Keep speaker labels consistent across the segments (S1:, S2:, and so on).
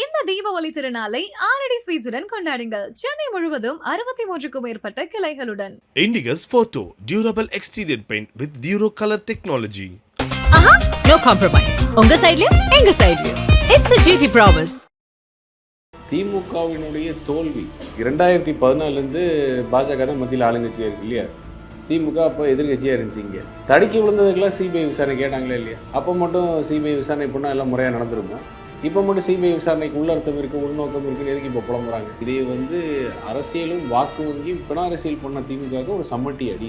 S1: இந்த தீபாவளி திருநாளை ஆரடி ஸ்வீட்ஸுடன் கொண்டாடுங்கள். சென்னை முழுவதும் அறுபத்தி மூன்றுக்கும் மேற்பட்ட கிளைகளுடன்.
S2: Indigus Photo Durable Exterior Paint with Duro Color Technology.
S3: ஆஹா நோ காம்ப்ரமைஸ் உங்க சைடுலயும் எங்க சைடுலயும் இட்ஸ் a GT ப்ராமிஸ்
S4: திமுகவினுடைய தோல்வி. இரண்டாயிரத்தி பதினாலுலேருந்து பாஜக தான் மத்தியில் ஆளுங்கட்சியாக இருக்கு இல்லையா? திமுக அப்போ எதிர்கட்சியாக இருந்துச்சு இங்கே. தடுக்கி விழுந்ததுக்கெல்லாம் சிபிஐ விசாரணை கேட்டாங்களே இல்லையா? அப்போ மட்டும் சிபிஐ விசாரணை பண்ணால் எல்லாம் முறையாக நடந்திருக்கும். இப்போ மட்டும் சிபிஐ விசாரணைக்கு உள்ளர்த்தம் இருக்குது உள்நோக்கம் இருக்குன்னு எதுக்கு இப்போ புலம்புறாங்க? இதே வந்து அரசியலும் வாக்கு வங்கியும் பிண அரசியல் பண்ண திமுகவுக்கு ஒரு சம்மட்டி அடி.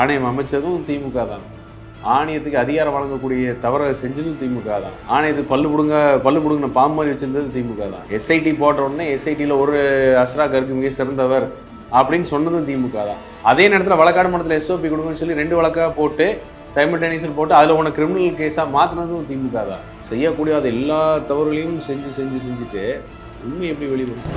S4: ஆணையம் அமைச்சதும் திமுக தான். ஆணையத்துக்கு அதிகாரம் வழங்கக்கூடிய தவறை செஞ்சதும் திமுக தான். ஆணையத்துக்கு பல்லு பிடுங்க பல்லு பிடுங்கின பாம்பு மாதிரி வச்சிருந்தது திமுக தான். எஸ்ஐடி போட்ட உடனே எஸ்ஐடியில் ஒரு அஸ்ரா கருக்கு மிக சிறந்தவர் அப்படின்னு சொன்னதும் திமுக தான். அதே நேரத்தில் வழக்காடு மன்றத்தில் எஸ்ஓபி கொடுங்கன்னு சொல்லி ரெண்டு வழக்காக போட்டு சைமல்டேனியஸில் போட்டு அதில் உன கிரிமினல் கேஸாக மாற்றினதும் திமுக தான். செய்யக்கூடாத எல்லா தவறுகளையும் செஞ்சு செஞ்சு செஞ்சுட்டு உண்மை எப்படி வெளிவரும்?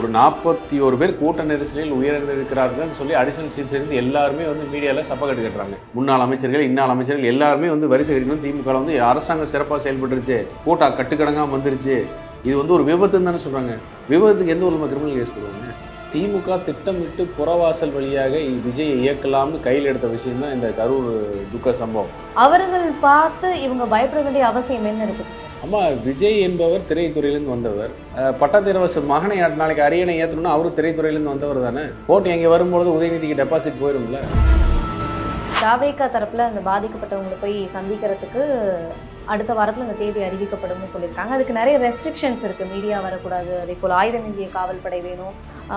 S4: ஒரு நாற்பத்தி ஒரு பேர் கூட்ட நெரிசலில் உயர்ந்திருக்கிறார்கள் சொல்லி அடிஷனல் சீஃப் சேர்ந்து எல்லாருமே வந்து மீடியாவில் சப்ப கட்டுறாங்க. முன்னாள் அமைச்சர்கள் இன்னால் அமைச்சர்கள் எல்லாருமே வந்து வரிசை கட்டணும் திமுக வந்து அரசாங்கம் சிறப்பாக செயல்பட்டுருச்சு. கூட்டா கட்டுக்கடங்காக வந்துருச்சு. இது வந்து ஒரு விபத்துன்னு தானே சொல்கிறாங்க விபத்துக்கு எந்த ஒரு கிரிமினல் கேஸ் போடுவாங்க திமுக திட்டமிட்டு புறவாசல் வழியாக விஜயை இயக்கலாம்னு கையில் எடுத்த விஷயம் தான் இந்த கரூர் துக்க சம்பவம்.
S5: அவர்கள் பார்த்து இவங்க பயப்பட வேண்டிய அவசியம் என்ன இருக்கு?
S4: அம்மா விஜய் என்பவர் திரைத்துறையிலேருந்து வந்தவர். அஹ், பட்டத்திரவசர் மகனை நாளைக்கு அரியணை ஏற்றணும்னா அவரும் திரைத்துறையிலேருந்து வந்தவர் தானே. போட்டு இங்கே வரும்பொழுது உதயநிதிக்கு டெபாசிட் போயிரும்ல.
S5: தாவேக்கா தரப்புல அந்த பாதிக்கப்பட்டவங்களை போய் சந்திக்கிறதுக்கு அடுத்த வாரத்தில் இந்த தேதி அறிவிக்கப்படும்னு சொல்லியிருக்காங்க. அதுக்கு நிறைய ரெஸ்ட்ரிக்ஷன்ஸ் இருக்குது மீடியா வரக்கூடாது. அதே போல் ஆயுதம் இந்திய காவல்படை வேணும்.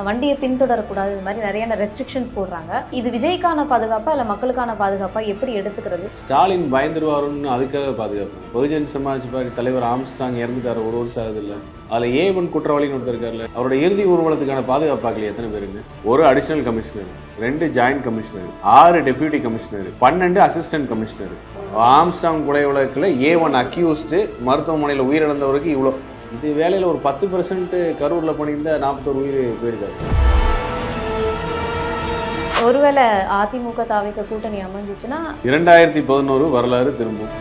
S5: வண்டியை பின்தொடரக்கூடாது. இது மாதிரி நிறைய ரெஸ்ட்ரிக்ஷன்ஸ் போடுறாங்க. இது விஜய்க்கான பாதுகாப்பா இல்லை மக்களுக்கான பாதுகாப்பா எப்படி எடுத்துக்கிறது?
S4: ஸ்டாலின் பயந்துருவாருன்னு அதுக்காக பாதுகாப்பு. பகுஜன் சமாஜ் பார்ட்டி தலைவர் ஆம்ஸ்டாங் இறந்துட்டார். ஒரு வருஷம் ஆகுது இல்லை அதில் ஏ ஒன் குற்றவாளின்னு ஒருத்தர் இருக்கார்ல அவரோட இறுதி ஊர்வலத்துக்கான பாதுகாப்பு எத்தனை பேருங்க ஒரு அடிஷனல் கமிஷனர் ரெண்டு ஜாயிண்ட் கமிஷனர் ஆறு டெப்யூட்டி கமிஷனர் பன்னெண்டு அசிஸ்டன்ட் கமிஷனர் ஆம்ஸ்டாங் கொலை வழக்கில் ஏ ஒன் அக்யூஸ்டு மருத்துவமனையில் உயிரிழந்தவருக்கு இவ்வளோ. இது வேலையில் ஒரு பத்து பெர்சன்ட் கரூரில் பண்ணியிருந்தா நாற்பத்தோரு உயிர் போயிருக்காரு.
S5: ஒருவேளை அதிமுக தாவேக்க கூட்டணி அமைஞ்சிச்சுன்னா
S4: இரண்டாயிரத்தி பதினோரு வரலாறு திரும்பும்.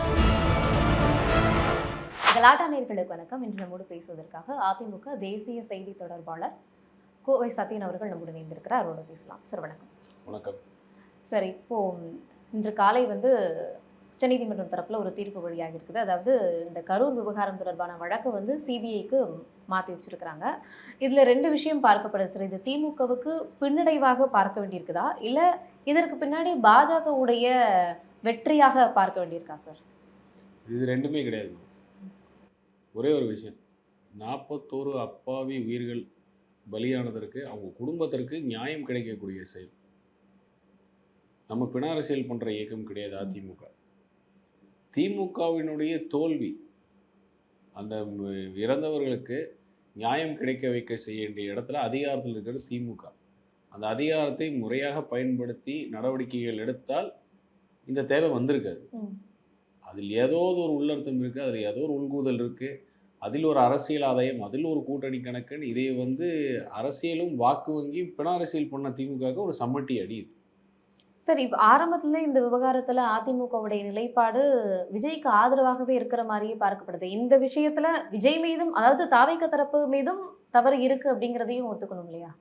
S5: கலாட்டா நேர்களுக்கு வணக்கம். இன்று நம்மோடு பேசுவதற்காக அதிமுக தேசிய செய்தி தொடர்பாளர் கோவை சத்யன் அவர்கள் நம்முடன் இணைந்திருக்கிறார். அவரோட பேசலாம். சார் வணக்கம்.
S4: வணக்கம்.
S5: சார் இப்போ இன்று காலை வந்து உச்சநீதிமன்றம் தரப்புல ஒரு தீர்ப்பு வெளியாகி இருக்குது. அதாவது இந்த கரூர் விவகாரம் தொடர்பான வழக்கை வந்து சிபிஐக்கு மாற்றி வச்சிருக்கிறாங்க. இதுல ரெண்டு விஷயம் பார்க்கப்படுது சார். இது திமுகவுக்கு பின்னடைவாக பார்க்க வேண்டியிருக்குதா? இல்ல இதற்கு பின்னாடி பாஜகவுடைய வெற்றியாக பார்க்க வேண்டியிருக்கா சார்?
S4: இது ரெண்டுமே கிடையாது. ஒரே ஒரு விஷயம். நாற்பத்தோரு அப்பாவி உயிர்கள் பலியானதற்கு அவங்க குடும்பத்திற்கு நியாயம் கிடைக்கக்கூடிய செயல். நம்ம பிண அரசியல் பண்ணுற இயக்கம் கிடையாது அதிமுக. திமுகவினுடைய தோல்வி அந்த இறந்தவர்களுக்கு நியாயம் கிடைக்க வைக்க செய்ய வேண்டிய இடத்துல அதிகாரத்தில் இருக்கிறது திமுக. அந்த அதிகாரத்தை முறையாக பயன்படுத்தி நடவடிக்கைகள் எடுத்தால் இந்த தேவை வந்திருக்காது. அதில் ஏதோ ஒரு உள்ளர்த்தம் இருக்குது அதில் ஏதோ ஒரு உள்கூதல் இருக்குது அதில் ஒரு அரசியல் ஆதாயம் அதில் ஒரு கூட்டணி கணக்குன்னு இதை வந்து அரசியலும் வாக்கு வங்கியும் பிண அரசியல் பண்ண திமுகவுக்கு ஒரு சம்மட்டி அடியுது
S5: சார் இப்போ ஆரம்பத்தில் இந்த விவகாரத்தில் அதிமுகவுடைய நிலைப்பாடு விஜய்க்கு ஆதரவாகவே இருக்கிற மாதிரியே பார்க்கப்படுது. இந்த விஷயத்துல விஜய் மீதும் அதாவது தாவைக்க தரப்பு மீதும் தவறு இருக்கு அப்படிங்கிறதையும் ஒத்துக்கணும் இல்லையா?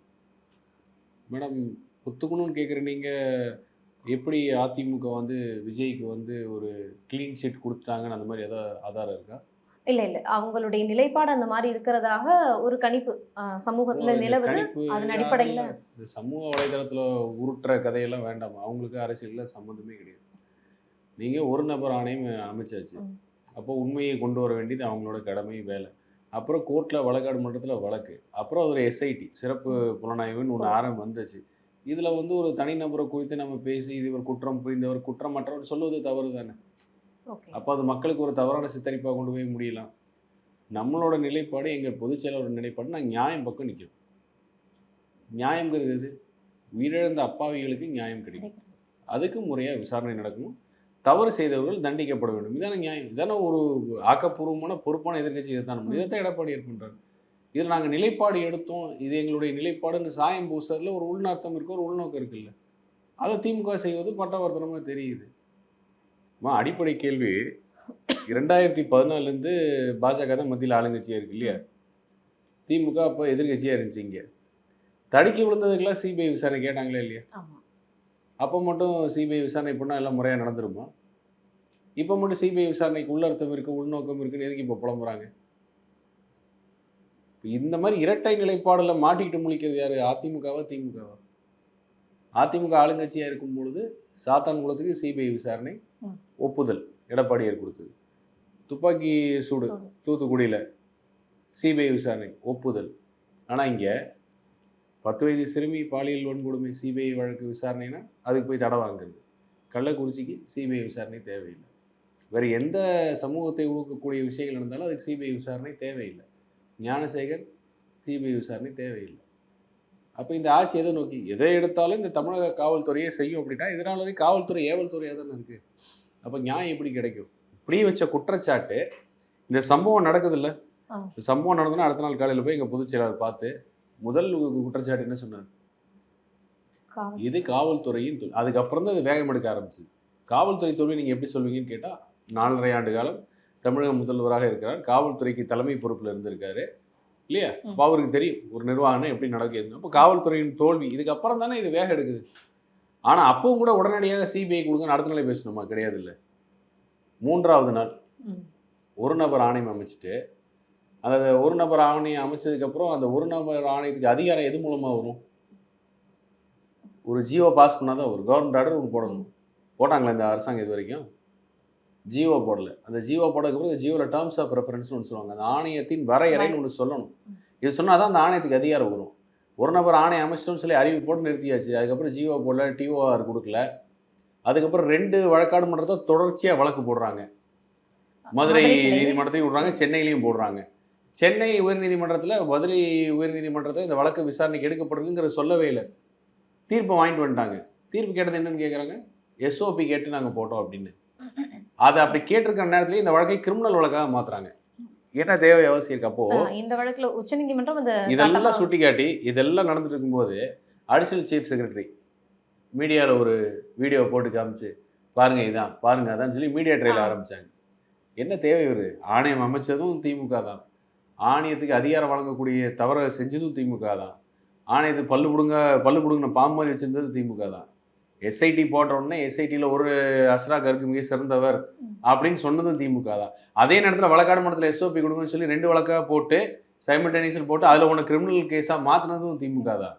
S4: மேடம் ஒத்துக்கணும்னு கேட்குற நீங்கள் எப்படி அதிமுக வந்து விஜய்க்கு வந்து ஒரு கிளீன் ஷீட் கொடுத்தாங்கன்னு அந்த மாதிரி ஏதாவது ஆதாரம் இருக்கா?
S5: இல்ல இல்ல. அவங்களுடைய நிலைப்பாடு அந்த மாதிரி இருக்கிறதாக ஒரு கணிப்பு சமூகத்துல நிலவுது. அதன் அடிப்படையில
S4: இந்த சமூக வலைதளத்தில் உருட்டுற கதையெல்லாம் வேண்டாம். அவங்களுக்கு அரசியலில் சம்மந்தமே கிடையாது. நீங்கள் ஒரு நபர் ஆணையம் அமைச்சாச்சு. அப்போ உண்மையை கொண்டு வர வேண்டியது அவங்களோட கடமை வேலை. அப்புறம் கோர்ட்டில் வழக்காடு மன்றத்தில் வழக்கு. அப்புறம் ஒரு எஸ்ஐடி சிறப்பு புலனாய்வுன்னு ஒன்று ஆரம்பம் வந்துச்சு. இதில் வந்து ஒரு தனிநபரை குறித்து நம்ம பேசி இது ஒரு குற்றம் புரிந்தவர் குற்றமற்றவர் சொல்வது தவறு தானே அப்போ அது மக்களுக்கு ஒரு தவறான சித்தரிப்பாக கொண்டு போய் முடியலாம். நம்மளோட நிலைப்பாடு எங்கள் பொதுச் செயலாளரோட நிலைப்பாடு நான் நியாயம் பக்கம் நிற்கிறோம் நியாயங்கிறது எது? உயிரிழந்த அப்பாவிகளுக்கு நியாயம் கிடைக்கும். அதுக்கு முறையாக விசாரணை நடக்கணும். தவறு செய்தவர்கள் தண்டிக்கப்பட வேண்டும். இதான நியாயம். இதான ஒரு ஆக்கப்பூர்வமான பொறுப்பான எதிர்க்கட்சி. இதை தான் இதைத்தான் எடப்பாடி ஏற்பண்றாரு இதில் நாங்கள் நிலைப்பாடு எடுத்தோம். இது எங்களுடைய நிலைப்பாடுன்னு சாயம் பூசறதுல ஒரு உள்நார்த்தம் இருக்கு ஒரு உள்நோக்கம் இருக்குல்ல. அதை திமுக செய்வது பட்டவர்த்தனமாக தெரியுது. அம்மா அடிப்படை கேள்வி. இரண்டாயிரத்தி பதினாலுலேருந்து பாஜக தான் மத்தியில் ஆளுங்கட்சியாக இருக்கு இல்லையா? திமுக அப்போ எதிர்கட்சியாக இருந்துச்சு இங்கே. தடுக்கி விழுந்ததுக்கெல்லாம் சிபிஐ விசாரணை கேட்டாங்களே இல்லையா? அப்போ மட்டும் சிபிஐ விசாரணை பண்ணால் எல்லாம் முறையாக நடந்துருமா? இப்போ மட்டும் சிபிஐ விசாரணைக்கு உள்ளர்த்தம் இருக்குது உள்நோக்கம் இருக்குன்னு எதுக்கு இப்போ புலம்புறாங்க? இந்த மாதிரி இரட்டை நிலைப்பாடில் மாட்டிக்கிட்டு முழிக்கிறது யாரு? அதிமுகவா திமுகவா? அதிமுக ஆளுங்கட்சியாக இருக்கும் பொழுது சாத்தான்குளத்துக்கு சிபிஐ விசாரணை. ஒப்புதல் எடப்பாடியார் கொடுத்தது. துப்பாக்கி சூடு. தூத்துக்குடியில் சிபிஐ விசாரணை ஒப்புதல். ஆனால் இங்கே பத்து வயது சிறுமி பாலியல் வன்கொடுமை சிபிஐ வழக்கு விசாரணைனா அதுக்கு போய் தடை வாங்குறது. கள்ளக்குறிச்சிக்கு சிபிஐ விசாரணை தேவையில்லை. வேறு எந்த சமூகத்தை ஊக்கக்கூடிய விஷயங்கள் இருந்தாலும் அதுக்கு சிபிஐ விசாரணை தேவையில்லை. ஞானசேகர் சிபிஐ விசாரணை தேவையில்லை. அப்போ இந்த ஆட்சி எதை நோக்கி? எதை எடுத்தாலும் இந்த தமிழக காவல்துறையே செய்யும் அப்படின்னா இதனால காவல்துறை ஏவல் துறையாக தானே இருக்குது அப்போ நியாயம் எப்படி கிடைக்கும்? இப்படி வச்ச குற்றச்சாட்டு இந்த சம்பவம். இந்த சம்பவம் நடந்ததுன்னா அடுத்த நாள் காலையில் போய் எங்கள் பொதுச் செயலாளர் பார்த்து முதல் குற்றச்சாட்டு என்ன சொன்னார்? இது காவல்துறையின் அதுக்கப்புறம் தான் இது வேகம் எடுக்க ஆரம்பிச்சது. காவல்துறை தொழில் நீங்கள் எப்படி சொல்லுவீங்கன்னு கேட்டால் நாலரை ஆண்டு காலம் தமிழக முதல்வராக இருக்கிறார். காவல்துறைக்கு தலைமை பொறுப்பில் இருந்திருக்காரு. இல்லையா? அவருக்கு தெரியும் ஒரு நிர்வாகம்னா எப்படி நடக்குது அப்போ காவல்துறையின் தோல்வி இதுக்கப்புறம் தானே இது வேகம் எடுக்குது. ஆனால் அப்பவும் கூட உடனடியாக சிபிஐ கொடுங்க அடுத்த நாளே பேசணுமா? கிடையாது இல்லை மூன்றாவது நாள். ஒரு நபர் ஆணையம் அமைச்சிட்டு அந்த ஒரு நபர் ஆணையம் அமைச்சதுக்கப்புறம் அந்த ஒரு நபர் ஆணையத்துக்கு அதிகாரம் எது மூலமாக வரும்? ஒரு ஜியோ பாஸ் பண்ணால் தான் வரும். கவர்மெண்ட் ஆர்டர் ஒன்று போடணும். போட்டாங்களா இந்த அரசாங்கம் இது வரைக்கும்? ஜியோ போடல. அந்த ஜியோ போட்டதுக்கப்புறம் இந்த ஜியோவில் டேர்ம்ஸ் ஆஃப் ரெஃபரன்ஸ்னு ஒன்று சொல்லுவாங்க. அந்த ஆணையத்தின் வரையறைன்னு ஒன்று சொல்லணும். இது சொன்னால் தான் அந்த ஆணையத்துக்கு அதிகாரம் வரும். ஒரு நபர் ஆணையம் அமைச்சிட்டோம்னு சொல்லி அறிவு போட்டு நிறுத்தியாச்சு. அதுக்கப்புறம் ஜியோ போடல டிஓஆர் கொடுக்கல. அதுக்கப்புறம் ரெண்டு வழக்காடு மன்றத்தை தொடர்ச்சியாக வழக்கு போடுறாங்க. மதுரை. நீதிமன்றத்தையும் விடுறாங்க சென்னையிலையும் போடுறாங்க. சென்னை உயர்நீதிமன்றத்தில் மதுரை உயர்நீதிமன்றத்தில் இந்த வழக்கு விசாரணைக்கு எடுக்கப்படுதுங்கிற சொல்லவே இல்லை. தீர்ப்பை வாங்கிட்டு வந்துட்டாங்க. தீர்ப்பு கேட்டது என்னன்னு கேட்குறாங்க எஸ்ஓபி கேட்டு நாங்கள் போட்டோம் அப்படின்னு. அதை அப்படி கேட்டிருக்கிற நேரத்துலேயே இந்த வழக்கை கிரிமினல் வழக்காக மாற்றுறாங்க என்ன தேவை அவசியம் இருக்கு அப்போ
S5: இந்த வழக்குல உச்சநீதிமன்றம் அந்த
S4: இதெல்லாம்
S5: சட்டமா-
S4: சுட்டிக்காட்டி இதெல்லாம் நடந்துட்டு இருக்கும்போது அடிஷனல் சீஃப் செக்ரட்டரி மீடியாவில் ஒரு வீடியோ போட்டு காமிச்சு பாருங்க இதான் பாருங்க அதான் சொல்லி மீடியா ட்ரையல். ஆரம்பிச்சாங்க. என்ன தேவை இவரு? ஆணையம் அமைச்சதும் திமுக தான். ஆணையத்துக்கு அதிகாரம் வழங்கக்கூடிய தவறை செஞ்சதும் திமுக தான். ஆணையத்துக்கு பல்லு பிடுங்க பல்லு பிடுங்கின பாம்பு மாதிரி வச்சிருந்தது திமுக தான். எஸ்ஐடி போட்ட உடனே எஸ்ஐடியில் ஒரு அஸ்ரா கருக்கு மிக சிறந்தவர் அப்படின்னு சொன்னதும் திமுக தான். அதே நேரத்தில் வழக்காடு மன்றத்தில் எஸ்ஓபி கொடுங்கன்னு சொல்லி ரெண்டு வழக்காக போட்டு சைமல்டேனியஸில் போட்டு அதில் ஒன்று கிரிமினல் கேஸாக மாற்றினதும் திமுக தான்.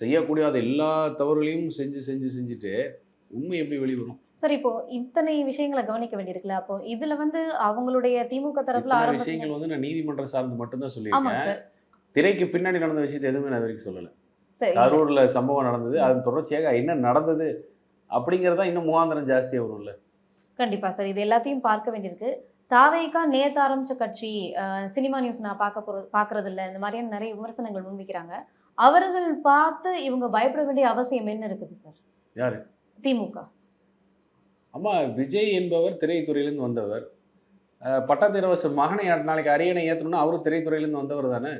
S4: செய்யக்கூடாத எல்லா தவறுகளையும் செஞ்சு செஞ்சு செஞ்சுட்டு உண்மை எப்படி வெளிவரும்?
S5: சரி இப்போ இத்தனை விஷயங்களை கவனிக்க வேண்டியிருக்குல்ல. அப்போ இதுல வந்து அவங்களுடைய திமுக தரப்புல
S4: விஷயங்கள் வந்து நான் நீதிமன்றம் சார்ந்து மட்டும்தான் சொல்லியிருக்கேன். திரைக்கு பின்னாடி நடந்த விஷயத்தை எதுவுமே நான் வரைக்கும் சொல்லலை. கரூர்ல சம்பவம் நடந்தது. அது தொடர்ச்சியாக என்ன நடந்தது அப்படிங்கிறதா இன்னும் முகாந்திரம் ஜாஸ்தியாக வரும்ல.
S5: கண்டிப்பா சார். இது எல்லாத்தையும் பார்க்க வேண்டியிருக்கு. தாவேக்கா நேத்து ஆரம்பிச்ச கட்சி சினிமா நியூஸ் நான் பார்க்க போறது பார்க்கறது இல்ல இந்த மாதிரியான நிறைய விமர்சனங்கள் முன்வைக்கிறாங்க. அவர்கள் பார்த்து இவங்க பயப்பட வேண்டிய அவசியம் என்ன இருக்குது சார்?
S4: யாரு?
S5: திமுக.
S4: அம்மா விஜய் என்பவர் திரைத்துறையிலேருந்து வந்தவர். பட்டத்திரவசர் மகனை நாளைக்கு அரியணை ஏற்றணும்னா அவரும் திரைத்துறையிலேருந்து வந்தவர் தானே.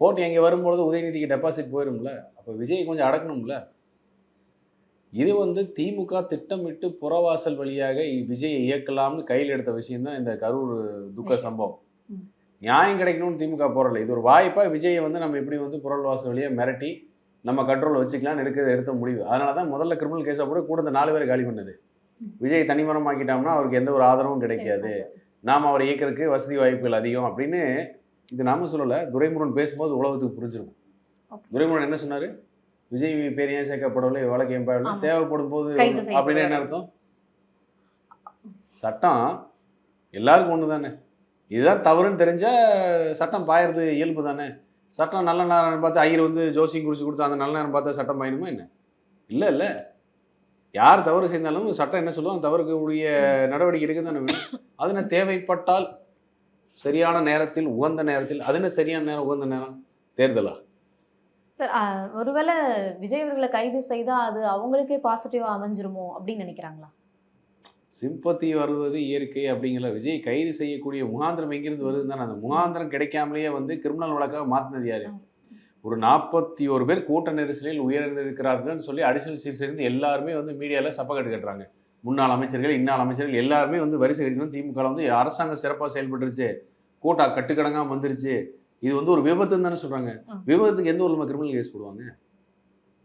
S4: போட்டு இங்கே வரும்பொழுது உதயநிதிக்கு டெபாசிட் போயிரும்ல அப்போ விஜய் கொஞ்சம் அடக்கணும்ல. இது வந்து திமுக திட்டமிட்டு புறவாசல் வழியாக விஜயை இயக்கலாம்னு கையில் எடுத்த விஷயம்தான் இந்த கரூர் துக்க சம்பவம். நியாயம் கிடைக்கணும்னு திமுக போறல. இது ஒரு வாய்ப்பா விஜயை வந்து நம்ம எப்படி வந்து புறவாசல் வழியாக மிரட்டி நம்ம கண்ட்ரோல் வச்சுக்கலாம்னு எடுக்க எடுத்த முடிவு. அதனால தான் முதல்ல கிரிமினல் கேஸை போட்டு கூட இந்த நாலு பேரை காலி பண்ணது. விஜய் தனிமரமாக்கிட்டோம்னா அவருக்கு எந்த ஒரு ஆதரவும் கிடைக்காது. நாம் அவரை இயக்கறதுக்கு வசதி வாய்ப்புகள் அதிகம் அப்படின்னு இது நாம சொல்லலை துரைமுருகன் பேசும்போது உலகத்துக்கு புரிஞ்சிருக்கும். துரைமுருகன் என்ன சொன்னாரு? விஜய் பேர் ஏன் சேர்க்கப்படவில்லை வழக்கு ஏன்
S5: ஆமா.
S4: தேவைப்படும் போது. அப்படின்னு என்ன அர்த்தம்? சட்டம் எல்லாருக்கும் ஒன்று தானே. இதுதான் தவறுன்னு தெரிஞ்சா சட்டம் பாயறது இயல்பு தானே. சட்டம் நல்ல நேரம் பார்த்து ஐயர் வந்து ஜோசியம் குறித்து கொடுத்தா அந்த நல்ல நேரம் பார்த்தா சட்டம் பாயணுமா என்ன? இல்லை இல்லை. யார் தவறு செய்தாலும் சட்டம் என்ன அந்த தவறுக்கு உரிய நடவடிக்கை எடுக்க தானே வேணும். அது என்ன தேவைப்பட்டால் சரியான நேரத்தில் உகந்த நேரத்தில் அது என்ன சரியான நேரம் உகந்த நேரம்? தேர்தலா?
S5: ஒருவேளை விஜய் அவர்களை கைது செய்தா அது அவங்களுக்கே பாசிட்டிவா அமைஞ்சிருமோ அப்படின்னு நினைக்கிறாங்களா?
S4: சிம்பத்தி வருவது இயற்கை அப்படிங்கிற விஜய் கைது செய்யக்கூடிய முகாந்திரம் எங்கிருந்து வருதுன்னு தானே. அந்த முகாந்திரம் கிடைக்காமலேயே வந்து கிரிமினல் வழக்காக மாற்றினது யாரு? ஒரு நாற்பத்தி ஒரு பேர் கூட்ட நெரிசலில் உயர்ந்திருக்கிறார்கள்னு சொல்லி அடிஷனல் சீஃப் இருந்து எல்லாருமே வந்து மீடியாவில் சப்பக்கட்டு கட்டுறாங்க. முன்னாள் அமைச்சர்கள் இன்னாள் அமைச்சர்கள் எல்லாருமே வந்து வரிசை கட்டிக்கணும் திமுக வந்து அரசாங்கம் சிறப்பாக செயல்பட்டுருச்சு. கோட்டா கட்டுக்கடங்காம வந்துருச்சு. இது வந்து ஒரு விபத்துன்னு தானே சொல்றாங்க. விபத்துக்கு எந்த ஊர்ல கிரிமினல் கேஸ் போடுவாங்க?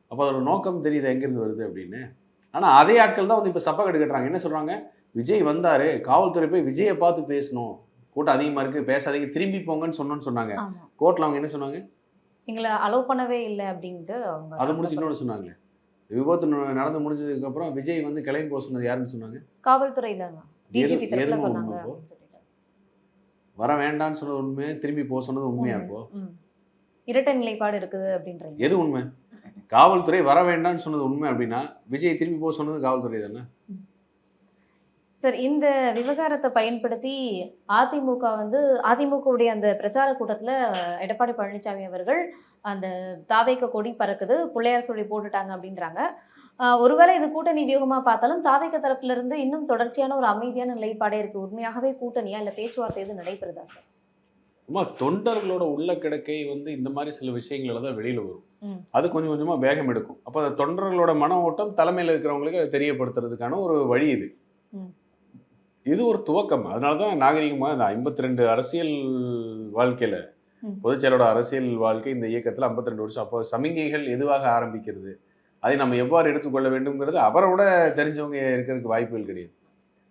S4: அப்போ அதோட நோக்கம் தெரியுது? எங்கேருந்து வருது அப்படின்னு. ஆனால் அதே ஆட்கள் தான் வந்து இப்போ சப்பா கட்டு கட்டுறாங்க. என்ன சொல்றாங்க? விஜய் வந்தாரு. காவல்துறை போய் விஜயை பார்த்து பேசணும். கூட்டம் அதிகமாக இருக்கு. பேசாதீங்க. திரும்பி போங்கன்னு சொன்னோன்னு சொன்னாங்க. கோர்ட்டில் அவங்க என்ன சொன்னாங்க?
S5: எங்களை அலோவ் பண்ணவே இல்லை அப்படின்ட்டு
S4: அதை முடிச்சு இன்னொன்று சொன்னாங்களே. விபத்து நடந்து முடிஞ்சதுக்கு அப்புறம் விஜய் வந்து கிளம்பி போக சொன்னது யாருன்னு சொன்னாங்க?
S5: சொல்லிட்டு.
S4: வர வேண்டாம்னு சொன்னது உண்மை திரும்பி போக சொன்னது உண்மையா இப்போ.
S5: இரட்டை நிலைப்பாடு இருக்குது அப்படின்றீங்க
S4: எது உண்மை? காவல்துறை வர வேண்டாம்னு சொன்னது உண்மை அப்படின்னா விஜய் திரும்பி போக சொன்னது காவல்துறை தானே?
S5: சார் இந்த விவகாரத்தை பயன்படுத்தி அதிமுக வந்து அதிமுகவுடைய அந்த பிரச்சார கூட்டத்துல எடப்பாடி பழனிசாமி அவர்கள் அந்த தாவேக்க கொடி பறக்குது பிள்ளையார் சொல்லி போட்டுட்டாங்க அப்படின்றாங்க. ஒருவேளை இது கூட்டணி வியூகமா பார்த்தாலும் தாவேக்க தரப்புல இருந்து இன்னும் தொடர்ச்சியான ஒரு அமைதியான நிலைப்பாடே இருக்கு. உண்மையாகவே கூட்டணியா இல்ல பேச்சுவார்த்தை எதுவும் நடைபெறுதா சார்?
S4: அம்மா தொண்டர்களோட உள்ள கிடக்கை வந்து இந்த மாதிரி சில விஷயங்கள தான் வெளியில வரும். அது கொஞ்சம் கொஞ்சமா வேகம் எடுக்கும். அப்போ தொண்டர்களோட மன ஓட்டம் தலைமையில் இருக்கிறவங்களுக்கு தெரியப்படுத்துறதுக்கான ஒரு வழி இது. இது ஒரு துவக்கம். அதனால தான் நாகரிகமாக இந்த ஐம்பத்தி ரெண்டு அரசியல் வாழ்க்கையில. பொதுச்செயலோட அரசியல் வாழ்க்கை இந்த இயக்கத்தில் 52 ரெண்டு வருஷம். அப்போ சமிகைகள் எதுவாக ஆரம்பிக்கிறது? அதை நம்ம எவ்வாறு எடுத்துக்கொள்ள வேண்டும்ங்கிறது அவரோட தெரிஞ்சவங்க இருக்கிறதுக்கு வாய்ப்புகள் கிடையாது.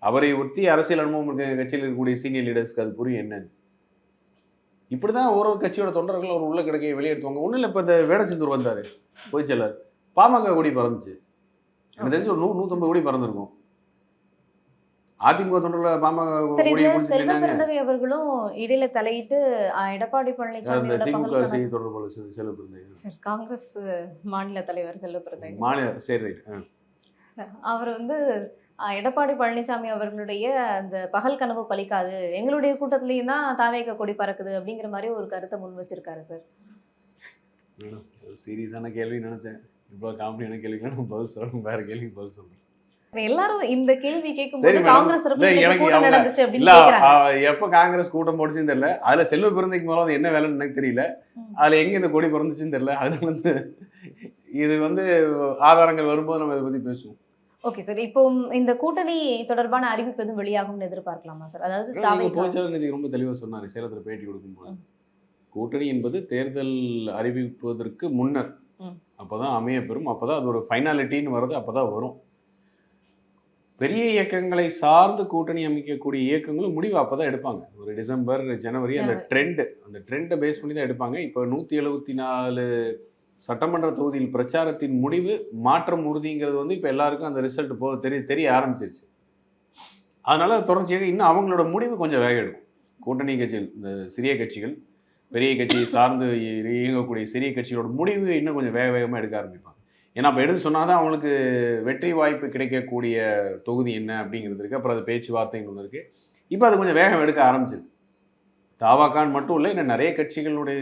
S4: அவரை ஒட்டி அரசியல் அனுபவம் இருக்க கட்சியில் இருக்கக்கூடிய சீனியர் லீடர்ஸ்க்கு அது புரியும் என்னன்னு. இப்படிதான் ஒரு ஒரு கட்சியோட தொண்டர்கள் ஒரு உள்ள கிடக்கையை வெளியெடுத்துவாங்க ஒன்றும் இல்லை இப்போ இந்த வேடச்சந்தூர் வந்தார் பொதுச்செயலர். பாமக கொடி பறந்துச்சு. எனக்கு தெரிஞ்சு ஒரு நூ நூற்றம்பது கோடி பறந்துருக்கும். அதிமுக தொண்டர்கள் பாமக
S5: அவர்களும் இடையில தலையிட்டு எடப்பாடி
S4: அந்த
S5: பழனிசாமியோட
S4: திமுக செய்தி தொடர்பாளர் செ- செல்வ பிறந்தகை.
S5: சார் காங்கிரஸ் மாநில தலைவர் செல்வ பெருந்தகை
S4: மாநில சரி ரைட்
S5: அவர் வந்து எடப்பாடி பழனிசாமி அவர்களுடைய அந்த பகல் கனவு பலிக்காது எங்களுடைய கூட்டத்திலையும் தான் தாவேக கொடி பறக்குது அப்படிங்கிற மாதிரி ஒரு கருத்தை முன் வச்சிருக்காரு சார்.
S4: சீரியஸான கேள்வி நினைச்சேன். இவ்வளோ காமெடியான கேள்விக்கு நான் பதில் சொல்லணும் வேற கேள்விக்கு பதில் சொல்றேன்.
S5: எல்லாரும் இந்த கேள்வி கேட்கும்போது
S4: madam.
S5: காங்கிரஸ் நடந்துச்சு அப்படின்னு
S4: அ- எப்ப காங்கிரஸ் கூட்டம் போடுச்சுன்னு தெரியல. அதுல செல்வ பிறந்தைக்கு மேல அது என்ன வேலைன்னு எனக்கு தெரியல. அதுல எங்க இந்த கொடி பிறந்துச்சுன்னு தெரியல. அது வந்து இது வந்து ஆதாரங்கள் வரும்போது நம்ம இதை பத்தி பேசுவோம்.
S5: ஓகே சார் இப்போ இந்த கூட்டணி தொடர்பான அறிவிப்பு எதுவும் வெளியாகும்னு எதிர்பார்க்கலாமா சார் அதாவது
S4: இன்னைக்கு ரொம்ப தெளிவா சொன்னாரு. சேலத்துல பேட்டி கொடுக்கும்போது. கூட்டணி என்பது தேர்தல் அறிவிப்பதற்கு முன்னர். அப்பதான் அமைய பெறும். அப்பதான் அது ஒரு ஃபைனாலிட்டின்னு வருது. அப்பதான் வரும். பெரிய இயக்கங்களை சார்ந்து கூட்டணி அமைக்கக்கூடிய இயக்கங்களும் முடிவு அப்பதான் எடுப்பாங்க. ஒரு டிசம்பர் ஜனவரி அந்த. ட்ரெண்ட் அந்த ட்ரெண்டை பேஸ் பண்ணி தான் எடுப்பாங்க. இப்போ நூற்றி எழுபத்தி நாலு சட்டமன்ற தொகுதியில் பிரச்சாரத்தின் முடிவு மாற்றம் உறுதிங்கிறது வந்து இப்போ எல்லாருக்கும் அந்த ரிசல்ட் போக தெரிய தெரிய ஆரம்பிச்சிருச்சு. அதனால தொடர்ச்சியாக இன்னும் அவங்களோட முடிவு கொஞ்சம் வேகம் எடுக்கும். கூட்டணி கட்சிகள் இந்த சிறிய கட்சிகள் பெரிய கட்சியை சார்ந்து இயங்கக்கூடிய சிறிய கட்சிகளோட முடிவு இன்னும் கொஞ்சம் வேக வேகமாக எடுக்க ஆரம்பிப்பாங்க. ஏன்னா அப்போ எடுத்து சொன்னால் தான் அவங்களுக்கு வெற்றி வாய்ப்பு கிடைக்கக்கூடிய தொகுதி என்ன அப்படிங்கிறது இருக்குது அப்புறம் அது பேச்சுவார்த்தைன்னு ஒன்று இருக்குது இப்போ அது கொஞ்சம் வேகம் எடுக்க ஆரம்பிச்சிருக்கு தாவாக்கான் மட்டும் இல்லை இன்னும் நிறைய கட்சிகளுடைய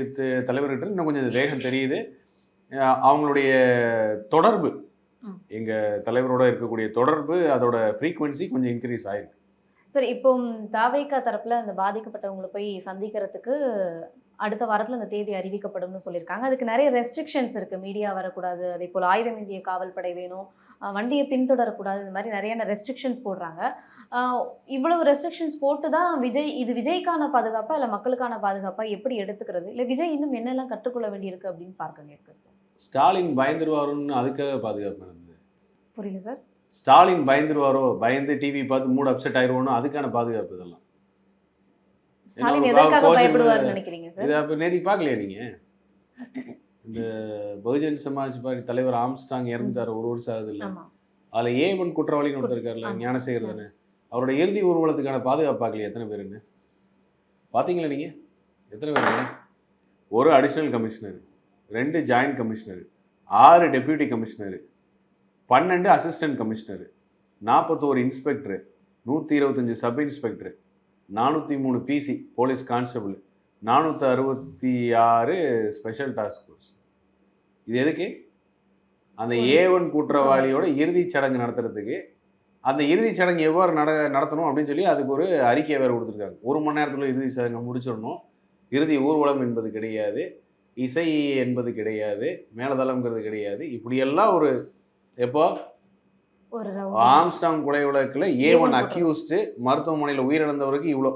S4: தலைவர்கிட்ட இன்னும் கொஞ்சம் வேகம் தெரியுது. அவங்களுடைய தொடர்பு. எங்கள் தலைவரோட இருக்கக்கூடிய தொடர்பு அதோட ஃப்ரீக்குவென்சி கொஞ்சம் இன்க்ரீஸ் ஆயிருக்கு.
S5: சார் இப்போ தாவேகா தரப்புல அந்த பாதிக்கப்பட்டவங்களை போய் சந்திக்கிறதுக்கு அடுத்த வாரத்துல அந்த தேதி அறிவிக்கப்படும்னு சொல்லியிருக்காங்க. அதுக்கு நிறைய ரெஸ்ட்ரிக்ஷன்ஸ் இருக்கு. மீடியா வரக்கூடாது. அதே போல் ஆயுதம் இந்திய காவல்படை வேணும். அஹ் வண்டியை பின்தொடரக்கூடாது. இந்த மாதிரி நிறைய ரெஸ்ட்ரிக்ஷன்ஸ் போடுறாங்க. இவ்வளவு ரெஸ்ட்ரிக்ஷன்ஸ் போட்டு தான் விஜய் இது விஜய்க்கான பாதுகாப்பா இல்லை மக்களுக்கான பாதுகாப்பா எப்படி எடுத்துக்கிறது? இல்லை விஜய் இன்னும் என்னெல்லாம் கற்றுக்கொள்ள வேண்டியிருக்கு அப்படின்னு பார்க்க வேண்டியிருக்கு சார்.
S4: ஸ்டாலின் பயந்துருவாருன்னு அதுக்காக பாதுகாப்பு நடந்தது.
S5: புரியல சார்.
S4: ஸ்டாலின் பயந்துருவாரோ? பயந்து டிவி பார்த்து மூட் அப்செட் ஆயிடுவோன்னு அதுக்கான பாதுகாப்பு இதெல்லாம்.
S5: ஸ்டாலின் எதற்காக பயப்படுவார்னு நினைக்கிறீங்க சார்?
S4: இது அப்போ நேதி பார்க்கலையா நீங்க? இந்த பகுஜன் சமாஜ் பார்ட்டி தலைவர் ஆம்ஸ்டாங் இறந்துட்டாரு ஒரு வருஷம் ஆகுது இல்லை
S5: ஆமா.
S4: அதில் ஏ ஒன் குற்றவாளின்னு ஒருத்தர் இருக்கார்ல. ஞானசேகர் தானே அவரோட இறுதி ஊர்வலத்துக்கான பாதுகாப்பு பார்க்கலையா எத்தனை பேருன்னு? பார்த்தீங்களா நீங்க? எத்தனை பேர்? ஒரு அடிஷ்னல் கமிஷனர் ரெண்டு ஜாயிண்ட் கமிஷனர் ஆறு டெப்யூட்டி கமிஷனர் பன்னெண்டு அசிஸ்டன்ட் கமிஷனர் நாற்பத்தோரு இன்ஸ்பெக்டர் நூற்றி இருபத்தஞ்சி சப் இன்ஸ்பெக்டர் நானூற்றி மூணு பிசி போலீஸ் கான்ஸ்டபிள் நானூற்றி அறுபத்தி ஆறு ஸ்பெஷல் டாஸ்க் ஃபோர்ஸ் இது எதுக்கு? அந்த ஏ ஒன் குற்றவாளியோட இறுதிச் சடங்கு நடத்துறதுக்கு. அந்த இறுதிச் சடங்கு எவ்வாறு நட நடத்தணும் அப்படின்னு சொல்லி அதுக்கு ஒரு அறிக்கையை வேறு கொடுத்துருக்காங்க. ஒரு மணி நேரத்துக்குள்ள இறுதி சடங்கை முடிச்சிடணும். இறுதி ஊர்வலம் என்பது கிடையாது. இசை என்பது கிடையாது. மேலதளம்ங்கிறது கிடையாது. இப்படியெல்லாம் ஒரு எப்போ. ஆம்ஸ்டாங் கொலை வழக்கில் ஏ
S5: A1
S4: ஒன். அக்யூஸ்டு மருத்துவமனையில் உயிரிழந்தவருக்கு இவ்வளோ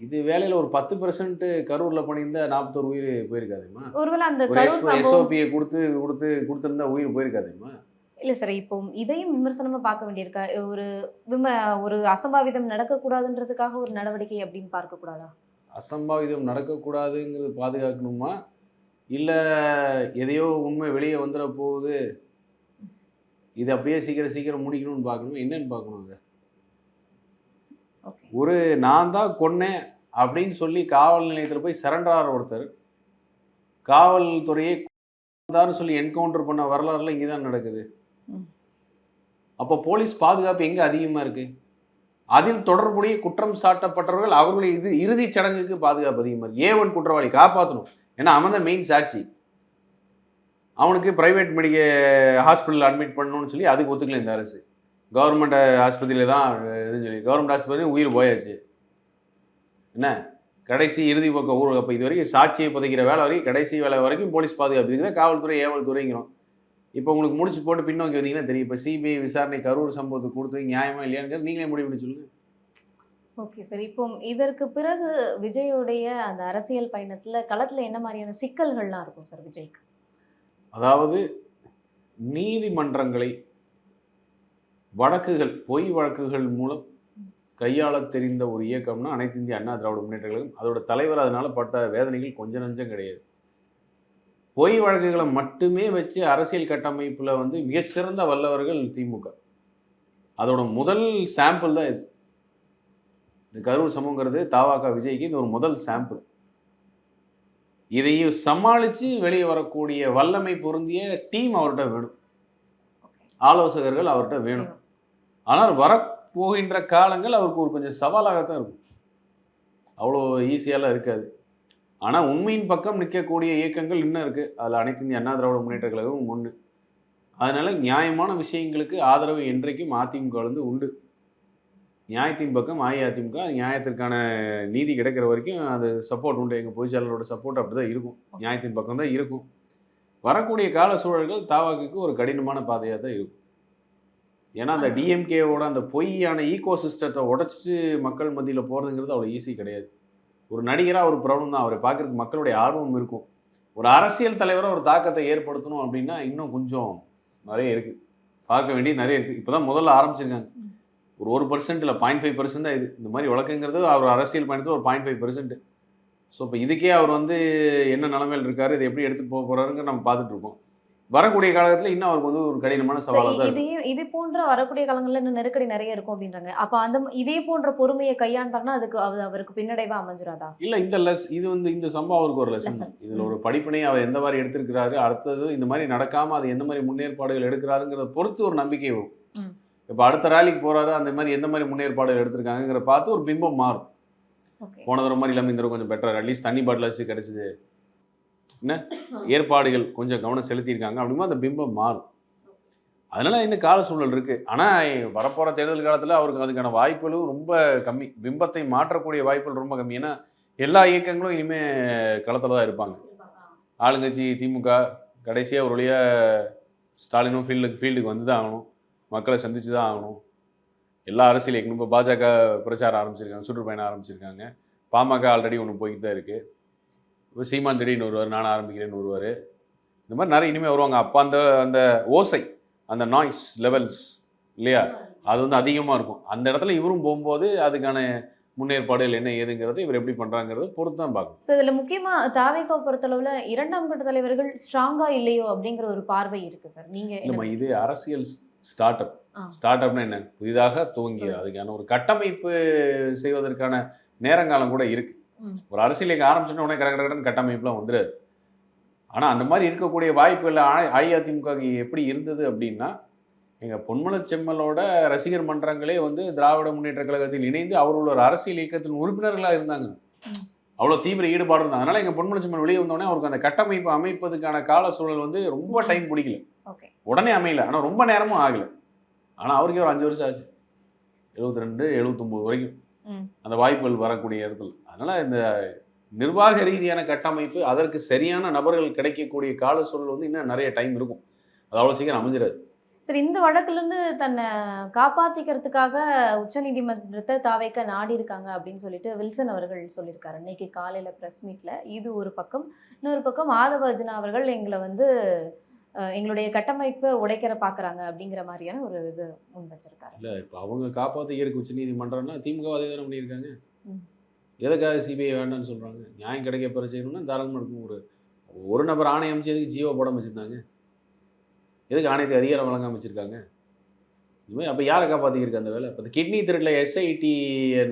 S4: இது வேலையில் ஒரு பத்து பெர்சன்ட் கரூரில் பண்ணியிருந்தா நாற்பத்தோரு உயிர் போயிருக்காதுமா
S5: ஒருவேளை அந்த
S4: எஸ்ஓபியை கொடுத்து கொடுத்து கொடுத்துருந்தா உயிர் போயிருக்காதுமா
S5: இல்ல சார் இப்போ இதையும் விமர்சனமா பார்க்க வேண்டியிருக்கா? ஒரு விம ஒரு அசம்பாவிதம் நடக்கக்கூடாதுன்றதுக்காக ஒரு நடவடிக்கை அப்படின்னு பார்க்க கூடாதா?
S4: அசம்பாவிதம் நடக்கக்கூடாதுங்கிறது பாதுகாக்கணுமா? இல்லை எதையோ உண்மை வெளியே வந்துட போகுது இது அப்படியே சீக்கிரம் சீக்கிரம் முடிக்கணும்னு பார்க்கணும். என்னன்னு பார்க்கணும் ஒரு நான் தான் கொன்னேன் அப்படின்னு சொல்லி காவல் நிலையத்தில் போய் சரண்டர் ஒருத்தர் காவல்துறையை தான் சொல்லி என்கவுண்டர் பண்ண வரலாறுல இங்கே தான் நடக்குது. அப்போ போலீஸ் பாதுகாப்பு எங்கே அதிகமாக இருக்கு? அதில் தொடர்புடைய குற்றம் சாட்டப்பட்டவர்கள் அவர்களுடைய இது இறுதிச் சடங்குக்கு பாதுகாப்பு அதிகமாக இருக்கு. ஏ ஒன் குற்றவாளி காப்பாற்றணும் ஏன்னா அவன் தான் மெயின் சாட்சி. அவனுக்கு ப்ரைவேட் மெடிக்க ஹாஸ்பிட்டலில் அட்மிட் பண்ணணும்னு சொல்லி அதுக்கு ஒத்துக்கல இந்த அரசு. கவர்மெண்ட் ஆஸ்பத்திரியில் தான் இதுன்னு சொல்லி. கவர்மெண்ட் ஆஸ்பத்திரி உயிர் போயாச்சு. என்ன? கடைசி இறுதி பக்கம் ஊர் அப்போ இது வரைக்கும் சாட்சியை புதைக்கிற வேலை வரைக்கும் கடைசி வேலை வரைக்கும் போலீஸ் பாதுகாப்பு. இதுக்கு தான் காவல்துறை ஏவல்துறைங்கிறோம். இப்போ உங்களுக்கு முடிச்சு போட்டு பின்னோக்கி வந்தீங்கன்னா தெரியும். இப்போ சிபிஐ விசாரணை கரூர் சம்பவத்துக்கு கொடுத்தது நியாயமா இல்லையான்னு நீங்களே முடிவு சொல்லுங்க.
S5: ஓகே சார் இப்போ இதற்கு பிறகு விஜயோடைய அந்த அரசியல் பயணத்தில் களத்தில் என்ன மாதிரியான சிக்கல்கள்லாம் இருக்கும் சார் விஜய்க்கு?
S4: அதாவது நீதிமன்றங்களை வழக்குகள் பொய் வழக்குகள் மூலம் கையாள தெரிந்த ஒரு இயக்கம்னா அனைத்து இந்திய அண்ணா திராவிட முன்னேற்ற கழகம் அதோட தலைவர் அதனால பட்ட வேதனைகள் கொஞ்சம் நஞ்சம் கிடையாது. பொய் வழக்குகளை மட்டுமே வச்சு அரசியல் கட்டமைப்பில் வந்து மிகச்சிறந்த வல்லவர்கள் திமுக. அதோட முதல் சாம்பிள் தான் இது. இந்த கரூர் சமூகங்கிறது தாவாக்கா விஜய்க்கு இது ஒரு முதல் சாம்பிள் இதையும் சமாளித்து வெளியே வரக்கூடிய வல்லமை பொருந்திய டீம் அவர்கிட்ட வேணும். ஆலோசகர்கள் அவர்கிட்ட வேணும். ஆனால் வரப்போகின்ற காலங்கள் அவருக்கு ஒரு கொஞ்சம் சவாலாகத்தான் இருக்கும். அவ்வளோ ஈஸியாலாம் இருக்காது. ஆனால் உண்மையின் பக்கம் நிற்கக்கூடிய இயக்கங்கள் இன்னும் இருக்குது அதில் அனைத்து இந்திய அண்ணா திராவிட முன்னேற்ற கழகமும் ஒன்று அதனால் நியாயமான விஷயங்களுக்கு ஆதரவு என்றைக்கும் அதிமுக வந்து உண்டு. நியாயத்தின் பக்கம் அஇஅதிமுக நியாயத்திற்கான நீதி கிடைக்கிற வரைக்கும் அது சப்போர்ட் உண்டு. எங்கள் பொதுச்செயலாளரோட சப்போர்ட் அப்படி தான் இருக்கும். நியாயத்தின் பக்கம் தான் இருக்கும். வரக்கூடிய கால சூழல்கள் தாவாக்குக்கு ஒரு கடினமான பாதையாக தான் இருக்கும். ஏன்னா அந்த டிஎம்கேவோட அந்த பொய்யான ஈகோ சிஸ்டத்தை உடச்சிட்டு மக்கள் மத்தியில் போகிறதுங்கிறது அவ்வளோ ஈஸி கிடையாது. ஒரு நடிகராக ஒரு ப்ராப்ளம் தான். அவரை பார்க்குறதுக்கு மக்களுடைய ஆர்வம் இருக்கும். ஒரு அரசியல் தலைவராக ஒரு தாக்கத்தை ஏற்படுத்தணும் அப்படின்னா இன்னும் கொஞ்சம் நிறைய இருக்குது பார்க்க வேண்டியது நிறைய இருக்குது இப்போ தான் முதல்ல ஆரம்பிச்சிருக்காங்க. ஒரு ஒரு பர்சன்ட் இல்லை பாயிண்ட் ஃபைவ் பர்சன்ட் தான் இது. இந்த மாதிரி வழக்குங்கிறது அவர் அரசியல் பயணத்தில் ஒரு பாயிண்ட் ஃபைவ் பர்சன்ட் ஸோ இப்போ இதுக்கே அவர் வந்து என்ன நிலமையில் இருக்காரு இதை எப்படி எடுத்துகிட்டு போக போகிறாருங்க நம்ம பார்த்துட்டு இருக்கோம். வரக்கூடிய காலத்தில் இன்னும் அவருக்கு வந்து ஒரு கடினமான சவாலாக
S5: இதையும் இது போன்ற வரக்கூடிய காலங்கள்ல இன்னும் நெருக்கடி நிறைய இருக்கும் அப்படின்றாங்க. அப்ப அந்த இதே போன்ற பொறுமையை கையாண்டாருன்னா அதுக்கு அது அவருக்கு பின்னடைவா அமைஞ்சிராதா?
S4: இல்லை இந்த லெஸ் இது வந்து இந்த சம்பவம் அவருக்கு ஒரு லெசன். இதில் ஒரு படிப்பினை அவர் எந்த மாதிரி எடுத்திருக்கிறாரு அடுத்தது இந்த மாதிரி நடக்காமல் அது எந்த மாதிரி முன்னேற்பாடுகள் எடுக்கிறாருங்கிறத பொறுத்து ஒரு நம்பிக்கை வரும். இப்போ அடுத்த ராலிக்கு போறாரு அந்த மாதிரி எந்த மாதிரி முன்னேற்பாடுகள் எடுத்திருக்காங்கிற பார்த்து ஒரு பிம்பம் மாறும். போன தடவை மாதிரி இல்லாமல் இந்த தடவை கொஞ்சம் பெட்டர் அட்லீஸ்ட் தண்ணி பாட்டில் வச்சு கிடைச்சிது. என்ன? ஏற்பாடுகள் கொஞ்சம் கவனம் செலுத்தியிருக்காங்க அப்படிங்கும்போது அந்த பிம்பம் மாறும். அதனால இன்னும் கால சூழல் இருக்கு. ஆனால் வரப்போகிற தேர்தல் காலத்தில் அவருக்கு அதுக்கான வாய்ப்புகளும் ரொம்ப கம்மி. பிம்பத்தை மாற்றக்கூடிய வாய்ப்புகள் ரொம்ப கம்மி. ஏன்னா எல்லா இயக்கங்களும் இனிமே களத்தில் தான் இருப்பாங்க. ஆளுங்கட்சி திமுக கடைசியாக ஒரு வழியாக ஸ்டாலினும் ஃபீல்டுக்கு ஃபீல்டுக்கு வந்து தான் ஆகணும். மக்களை சந்திச்சு தான் ஆகணும். எல்லா அரசியல் இயக்கங்களும் இப்போ பாஜக பிரச்சாரம் ஆரம்பிச்சிருக்காங்க சுற்றுப்பயணம் ஆரம்பிச்சிருக்காங்க. பாமக ஆல்ரெடி ஒன்று போய்கிட்டு தான் இருக்குது இப்போ சீமான் திடீர்னு வருவார் நான் ஆரம்பிக்கிறேன்னு வருவார். இந்த மாதிரி நிறைய இனிமேல் வருவாங்க. அப்போ அந்த அந்த ஓசை அந்த நாய்ஸ் லெவல்ஸ் இல்லையா? அது வந்து அதிகமாக இருக்கும். அந்த இடத்துல இவரும் போகும்போது அதுக்கான முன்னேற்பாடுகள் என்ன ஏதுங்கிறத இவர் எப்படி பண்ணுறாங்கிறத பொறுத்து தான் பார்க்கணும்.
S5: இதுல முக்கியமா தாவேகா பொறுத்தளவுல இரண்டாம் கட்ட தலைவர்கள் ஸ்ட்ராங்கா இல்லையோ அப்படிங்கிற ஒரு பார்வை இருக்கு சார் நீங்க என்ன
S4: இல்லைம்மா இது அரசியல் ஸ்டார்ட் அப். ஸ்டார்ட் அப்னா என்ன? புதிதாக துவங்கியது. அதுக்கான ஒரு கட்டமைப்பு செய்வதற்கான நேரங்காலம் கூட இருக்கு. ஒரு அரசியல் இயக்கம் ஆரம்பிச்சோன்னா உடனே கட கடன்னு கட்டமைப்புலாம் வந்துடாது. ஆனால் அந்த மாதிரி இருக்கக்கூடிய வாய்ப்புகள் அஇஅதிமுக எப்படி இருந்தது அப்படின்னா எங்கள் பொன்மல செம்மலோட ரசிகர் மன்றங்களே வந்து திராவிட முன்னேற்ற கழகத்தில் இணைந்து அவர்கள் ஒரு அரசியல் இயக்கத்தின் உறுப்பினர்களாக இருந்தாங்க. அவ்வளோ தீவிர ஈடுபாடு இருந்தாங்க. அதனால எங்கள் பொன்மல செம்மல் வெளியே வந்தோடனே அவருக்கு அந்த கட்டமைப்பு அமைப்பதுக்கான கால சூழல் வந்து ரொம்ப டைம் பிடிக்கல. உடனே அமையல. ஆனால் ரொம்ப நேரமும் ஆகல. ஆனால் அவருக்கே ஒரு அஞ்சு வருஷம் ஆச்சு. எழுபத்தி ரெண்டு எழுபத்தொம்போது வரைக்கும். அந்த வாய்ப்புகள் வரக்கூடிய இடத்துல. அதனால இந்த நிர்வாக ரீதியான கட்டமைப்பு அதற்கு சரியான நபர்கள் கிடைக்கக்கூடிய கால சூழல் வந்து இன்னும் நிறைய டைம் இருக்கும். அது அவ்வளோ சீக்கிரம் அமைஞ்சிடாது.
S5: சரி இந்த வழக்குல இருந்து தன்னை காப்பாத்திக்கிறதுக்காக உச்சநீதிமன்றத்தை தாவைக்க நாடி இருக்காங்க அப்படின்னு சொல்லிட்டு வில்சன் அவர்கள் சொல்லியிருக்காரு. இன்னைக்கு காலையில பிரஸ் மீட்ல இது ஒரு பக்கம். இன்னொரு பக்கம் ஆதவ அர்ஜுனா அவர்கள் எங்களை வந்து எங்களுடைய கட்டமைப்பை உடைக்கிற பாக்குறாங்க அப்படிங்கிற மாதிரியான ஒரு இது முன் வச்சிருக்காரு.
S4: இல்லை இப்போ அவங்க காப்பாற்றிக்கிறதுக்கு உச்ச நீதிமன்றம்னா திமுக அதே தானே பண்ணியிருக்காங்க. எதுக்காக சிபிஐ வேண்டாம்னு சொல்கிறாங்க நியாயம் கிடைக்க பெற செய்யணும்னா தாராளமாக இருக்கும் ஒரு ஒரு நபர் ஆணையம் அமைச்சு எதுக்கு ஜீவோ போடாம வச்சுருந்தாங்க. எதுக்கு ஆணையத்துக்கு அதிகாரம் வழங்காம வச்சுருக்காங்க? இதுமாதிரி அப்போ யாரை காப்பாற்றிக்கிருக்கு அந்த வேலை? இப்போ இந்த கிட்னி திருட்டில் எஸ்ஐடி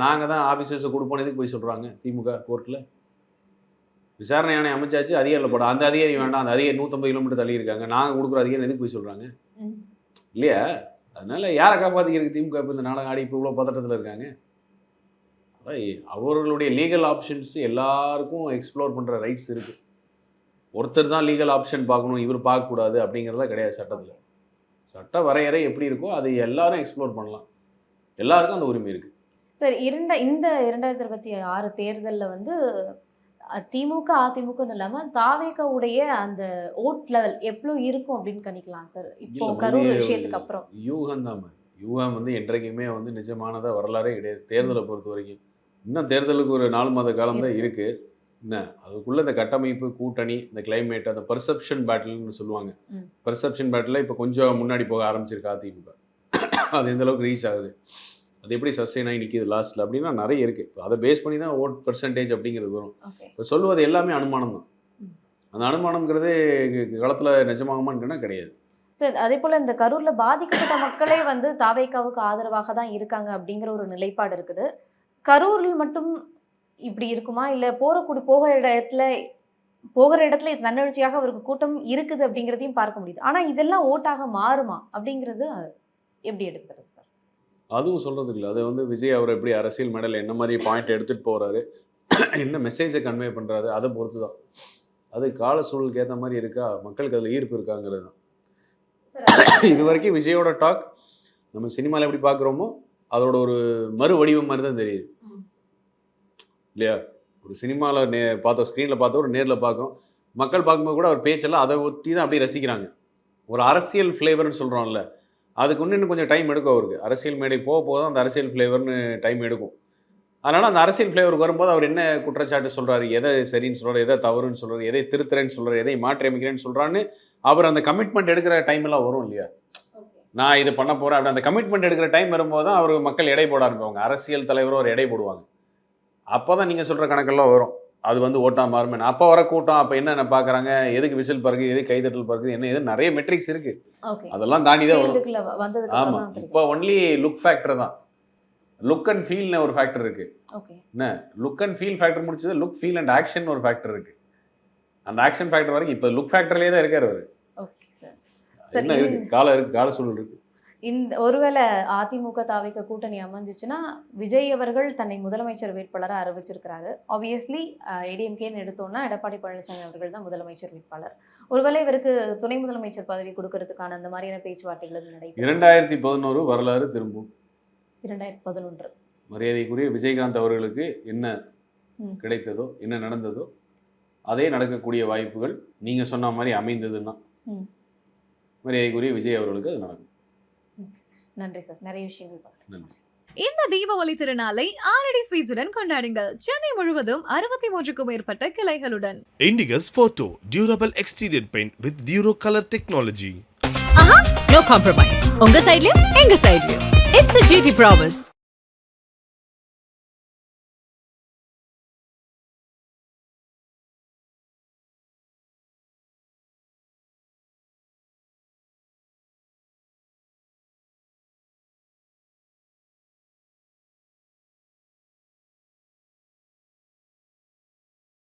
S4: நாங்கள் தான் ஆஃபீஸர்ஸை கொடுப்போம் எதுக்கு போய் சொல்கிறாங்க திமுக கோர்ட்டில் விசாரணை ஆணையம் அமைச்சாச்சு அதிகாரியில் போட அந்த அதிகாரி வேண்டாம் அந்த அதிகாரி நூற்றம்பது கிலோமீட்டர் தள்ளி இருக்காங்க நாங்கள் கொடுக்குற அதிகாரி எதுக்கு போய் சொல்கிறாங்க. இல்லையா? அதனால யாரை காப்பாற்றிக்கிறதுக்கு திமுக இப்போ இந்த நாடகம் ஆடி இப்போ இவ்வளோ பதட்டத்தில் இருக்காங்க? அவர்களுடைய லீகல் ஆப்ஷன்ஸ் எல்லாருக்கும் எக்ஸ்ப்ளோர் பண்ணுற ரைட்ஸ் இருக்குது ஒருத்தர் தான் லீகல் ஆப்ஷன் பார்க்கணும் இவர் பார்க்கக்கூடாது அப்படிங்கிறதா கிடையாது சட்டத்தில். சட்ட வரையறை எப்படி இருக்கோ அதை எல்லாரும் எக்ஸ்ப்ளோர் பண்ணலாம். எல்லாருக்கும் அந்த உரிமை இருக்குது
S5: சரி இரண்ட இந்த இரண்டாயிரத்தி இருபத்தி ஆறு தேர்தல்ல வந்து திமுக அதிமுகன்னு இல்லாம தாவேகாவுடைய அந்த ஓட் லெவல் எவ்வளவு இருக்கும் அப்படின்னு கணிக்கலாம் சார் இப்போ கரூர் விஷயத்துக்கு அப்புறம்.
S4: யூகம் தான் யூகம் வந்து என்றைக்குமே வந்து நிஜமானதா வரலாறே கிடையாது. தேர்தலை பொறுத்த வரைக்கும். இன்னும் தேர்தலுக்கு ஒரு நாலு மாத காலம் தான் இருக்கு. என்ன? அதுக்குள்ள இந்த கட்டமைப்பு கூட்டணி இந்த கிளைமேட் அந்த பர்செப்ஷன் பேட்டில்னு சொல்லுவாங்க. பர்செப்ஷன் பேட்டில் இப்போ கொஞ்சம் முன்னாடி போக ஆரம்பிச்சிருக்கு அதிமுக. அது எந்த அளவுக்கு ரீச் ஆகுது? அது எப்படி சஸ்டெயின் ஆகி நிற்கிது லாஸ்ட்ல அப்படின்னா நிறைய இருக்கு. இப்போ அதை பேஸ் பண்ணி தான் ஓட் பர்சன்டேஜ் அப்படிங்கிறது வரும். இப்போ சொல்லுவது எல்லாமே அனுமானம் தான். அந்த அனுமானம்ங்கிறது களத்தில் நிஜமாகுமான்னு கிடையாது.
S5: சார் அதே போல இந்த கரூர்ல பாதிக்கப்பட்ட மக்களே வந்து தாவேக்காவுக்கு ஆதரவாக தான் இருக்காங்க அப்படிங்கிற ஒரு நிலைப்பாடு இருக்குது. கரூரில் மட்டும் இப்படி இருக்குமா? இல்ல போறக்கூடிய போகிற இடத்துல போகிற இடத்துல இது தன்னெழுச்சியாக அவருக்கு கூட்டம் இருக்குது அப்படிங்கிறதையும் பார்க்க முடியுது. ஆனா இதெல்லாம் ஓட்டாக மாறுமா அப்படிங்கிறது எப்படி எடுக்கிறது சார்
S4: அதுவும் சொல்கிறதுக்கு இல்லை. அதை வந்து விஜய் அவர் எப்படி அரசியல் மேடையில் என்ன மாதிரி பாயிண்ட் எடுத்துகிட்டு போகிறாரு என்ன மெசேஜை கன்வே பண்ணுறாரு அதை பொறுத்து தான் அது கால சூழலுக்கு ஏற்ற மாதிரி இருக்கா? மக்களுக்கு அதில் ஈர்ப்பு இருக்காங்கிறது தான். இது வரைக்கும் விஜயோட டாக் நம்ம சினிமாவில் எப்படி பார்க்குறோமோ அதோட ஒரு மறு வடிவம் மாதிரி தான் தெரியுது. இல்லையா? ஒரு சினிமாவில் நே பார்த்தோம் ஸ்க்ரீனில் பார்த்தோம் ஒரு நேரில் பார்க்குறோம் மக்கள் பார்க்கும்போது கூட அவர் பேச்செல்லாம் அதை ஒட்டி தான் அப்படியே ரசிக்கிறாங்க. ஒரு அரசியல் ஃப்ளேவர்னு சொல்கிறோம்ல அதுக்கு இன்னும் கொஞ்சம் டைம் எடுக்கும் அவருக்கு. அரசியல் மேடை போக போக தான் அந்த அரசியல் ஃப்ளேவர்னு டைம் எடுக்கும். அதனால் அந்த அரசியல் ஃப்ளேவர் வரும்போது அவர் என்ன குற்றச்சாட்டு சொல்கிறாரு எதை சரின்னு சொல்கிறாரு எதை தவறுன்னு சொல்கிறாரு எதை திருத்துறேன்னு சொல்கிறாரு எதை மாற்றி அமைக்கிறேன்னு சொல்கிறான்னு அவர் அந்த கமிட்மெண்ட் எடுக்கிற டைம் எல்லாம் வரும் இல்லையா? நான் இது பண்ண போகிறேன் அப்படி அந்த கமிட்மெண்ட் எடுக்கிற டைம் வரும்போது தான் அவர் மக்கள் எடை போட ஆரம்பிப்பாங்க. அரசியல் தலைவரும் ஒரு எடை போடுவாங்க. அப்போ தான் நீங்கள் சொல்கிற கணக்கெல்லாம் வரும். அது வந்து ஓட்டா மாறுமே. அப்போ வர கூட்டம் அப்போ என்னென்ன பார்க்குறாங்க எதுக்கு விசில் பறக்குது? எது கைதட்டல் பறக்குது? என்ன எது நிறைய மெட்ரிக்ஸ் இருக்குது
S5: ஓகே
S4: அதெல்லாம் தாண்டி தான் வரும்.
S5: ஃபீல்டுக்குள்ள வந்ததுக்கு
S4: ஆமா.
S5: அப்புறம் தான்
S4: இப்போ ஒன்லி லுக் ஃபேக்டர் தான். லுக் அண்ட் ஃபீல்னு ஒரு ஃபேக்டர் இருக்கு.
S5: Okay
S4: look and feel factor முடிச்சது லுக் ஃபீல் அண்ட் ஆக்ஷன் ஒரு ஃபேக்டர் இருக்கு. அந்த ஆக்ஷன் ஃபேக்டர் வரைக்கும் இப்போ லுக் ஃபேக்டர்லேயே தான் இருக்காரு அவரு. என்ன இருக்கு? காலம் இருக்கு கால சூழல் இருக்கு.
S5: இந்த ஒருவேளை அதிமுக தாவிக்க கூட்டணி அமைஞ்சிச்சுன்னா விஜய் அவர்கள் தன்னை முதலமைச்சர் வேட்பாளராக அறிவிச்சிருக்கிறாரு. ஆப்வியஸ்லி ஏடிஎம்கேன்னு எடுத்தோம்னா எடப்பாடி பழனிசாமி அவர்கள் தான் முதலமைச்சர் வேட்பாளர். ஒருவேளை இவருக்கு துணை முதலமைச்சர் பதவி கொடுக்கறதுக்கான அந்த மாதிரியான பேச்சுவார்த்தைகள் நடைபெறும்
S4: இரண்டாயிரத்தி பதினோரு வரலாறு திரும்பும்.
S5: இரண்டாயிரத்தி பதினொன்று.
S4: மரியாதைக்குரிய விஜயகாந்த் அவர்களுக்கு என்ன. கிடைத்ததோ என்ன நடந்ததோ அதே நடக்கக்கூடிய வாய்ப்புகள் நீங்க சொன்ன மாதிரி அமைந்ததுன்னா. மரியாதைக்குரிய விஜய் அவர்களுக்கு அது நடக்கும்.
S5: நன்றி சார். நிறைய விஷயங்கள்
S1: இந்த தீபாவளி திருநாளை ஆரடி ஸ்வீட்ஸுடன் கொண்டாடுங்கள். சென்னை முழுவதும் அறுபத்தி மூன்றுக்கும் மேற்பட்ட கிளைகளுடன்.
S2: Indigus Photo Durable Exterior Paint with Duro Color Technology.
S3: No compromise உங்க சைட்லயும் எங்க சைட்லயும் இட்ஸ் GT ப்ராமிஸ்